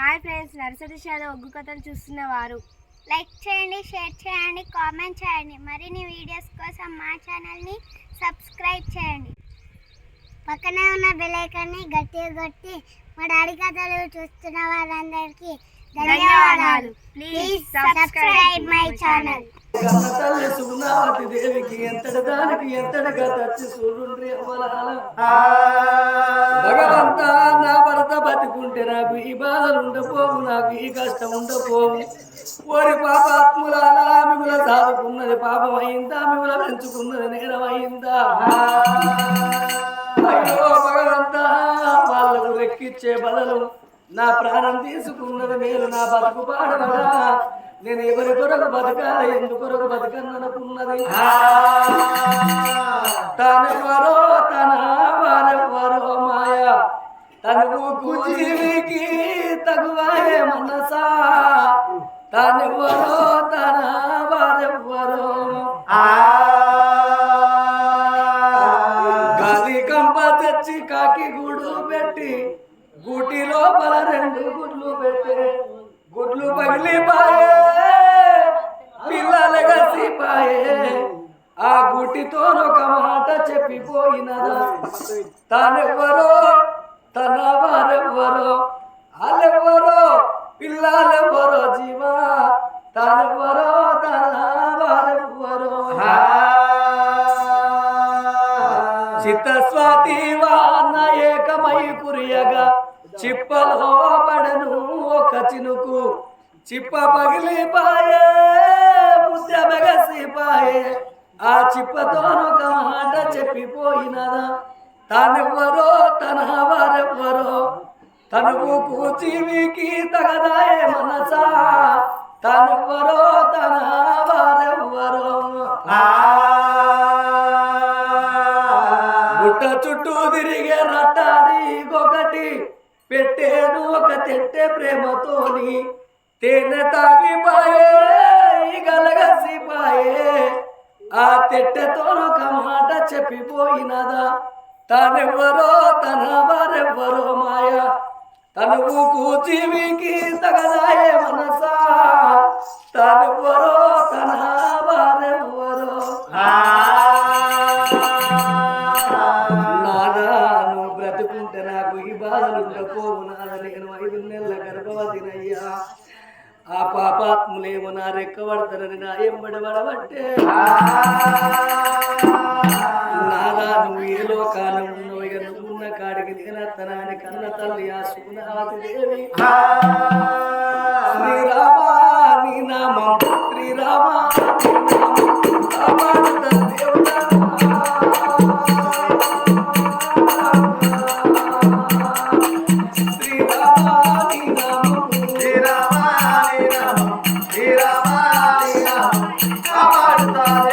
Hi friends nursery షాలో ఒగ్గు కథలు చూస్తున్న వారు. లైక్ చేయండి షేర్ చేయండి కామెంట్ చేయండి. మరిన్ని వీడియోస్ కోసం మా ఛానల్ని సబ్స్క్రైబ్ చేయండి. పక్కనే ఉన్న బెల్ ఐకాన్ని గట్టిగా కొట్టి మా డాడీ కథలు చూస్తున్న వారందరికీ ధన్యవాదాలు. ప్లీజ్ సబ్స్క్రైబ్ మై ఛానల్ కన్న తల్లి సుగుణావతి దేవికి ఎంతటి దానికి ఎంతటిగా తచ్చి సూర్యుండ్రి అమలాల భగవంతా నా భర్త బతికుంటే నాకు ఈ బాధలు ఉండపోవు నాకు ఈ కష్టం ఉండపోవు. ఓరి పాపాత్ములాలా మిగుల సాదుకున్నది పాపం అయిందా మిగుల పెంచుకున్నది నేరం అయిందా అయ్యో భగవంతా వాళ్ళకు రెక్కిచ్చే బదులు నా ప్రాణం తీసుకున్నది మీరు నా బతుకు పాడవరా? నేను ఎవరి కొరకు బతకాలి ఎందు కొరకు బతకన్ననుకున్నది తనెవరో తన వారెవరో మాయ. తనువు కూచివికి తగువాయే మనసా. తనెవరో గుడ్లు పగిలిపాయే పిల్లలు గసిపాయే ఆ గుటితో ఒక మాట చెప్పిపోయినదా? తానెవ్వరో తన వారెవ్వరో వాళ్ళెవ్వరో పిల్లలెవ్వరో జీవా? తానెవ్వరో తన వారెవ్వరో చిత్తస్వాతి వాన ఏకమై కురియగా చిప్పలో చిప్ప పగిలిపాయే ముద్ద బెగసిపాయే ఆ చిప్పతో ఒక మాట చెప్పిపోయినదా? తానెవ్వరో తన వారెవ్వరో? తనుకు కూచివికి తగదాయే మనసా? తనెవ్వరో తన వారెవ్వరో? గుట్ట చుట్టూ తిరిగే రట్టాడి ఒకటి పెట్టేను ఒక తెట్టె ప్రేమతోని. తేనె తాగిపాయే గలగసిపాయే ఆ తెట్టెతో ఒక మాట చెప్పిపోయినదా తనెవ్వరో తన వారెవ్వరో మాయ తనువు కూచివికి తగదాయే మనసా తనెవ్వరో ఎంబడి పడబట్టే నాదా నువ్వు ఏ లోకాలు ఉన్నావు నువ్వున్న కాడికి దిగనత్తనాని కన్న తల్లి ఆ సుగుణావతి దేవి శ్రీరామ నీ నామం శ్రీరామ. శ్రీరామ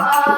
Ah.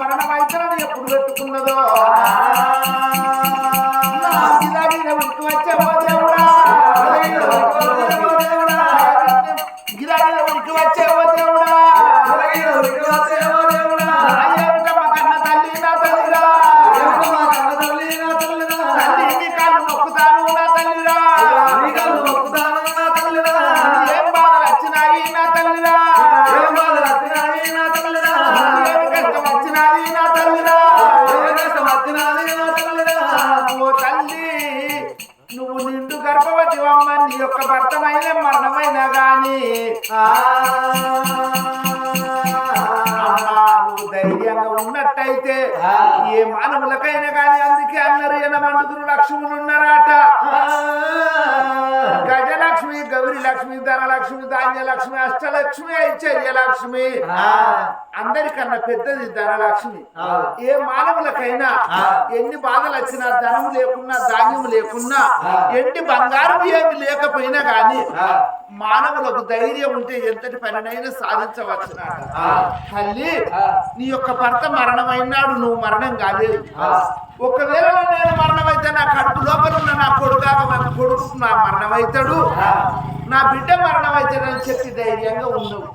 మరణం అయితేనని ఎప్పుడు పెట్టుకున్నదో? ధైర్యంగా ఉన్నట్టయితే ఏ మానవులకైనా కానీ అందుకే అన్నారు ఎనమండుగురు లక్ష్మణులు ఉన్నారట గజలక్ష్మి గౌరీ లక్ష్మి ధనలక్ష్మి ధాన్యలక్ష్మి అష్టలక్ష్మి ఐశ్వర్య లక్ష్మి అందరికన్నా పెద్దది ధనలక్ష్మి. ఏ మానవులకైనా ఎన్ని బాధలు వచ్చినా ధనం లేకున్నా ధాన్యం లేకున్నా ఎన్ని బంగారం ఏమి లేకపోయినా గాని మానవులకు ధైర్యం ఉంటే ఎంతటి పనినైనా సాధించవచ్చునాట తల్లి నీ యొక్క భర్త మరణమైనాడు నువ్వు మరణం కాలేదు. ఒకవేళ నేను మరణమైతే నా కడుపు లోపల ఉన్న నా కొడుకు నా మరణమైతాడు. నా బిడ్డ మరణమైతాడని చెప్పి ధైర్యంగా ఉన్నావు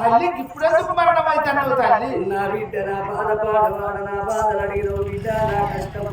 తల్లికి ఇప్పుడెందుకు మరణమైతాడు తల్లి. నా బిడ్డ నా బాధ పాడవాడ నా బాధలు అడిగిన బిడ్డ నా కష్టం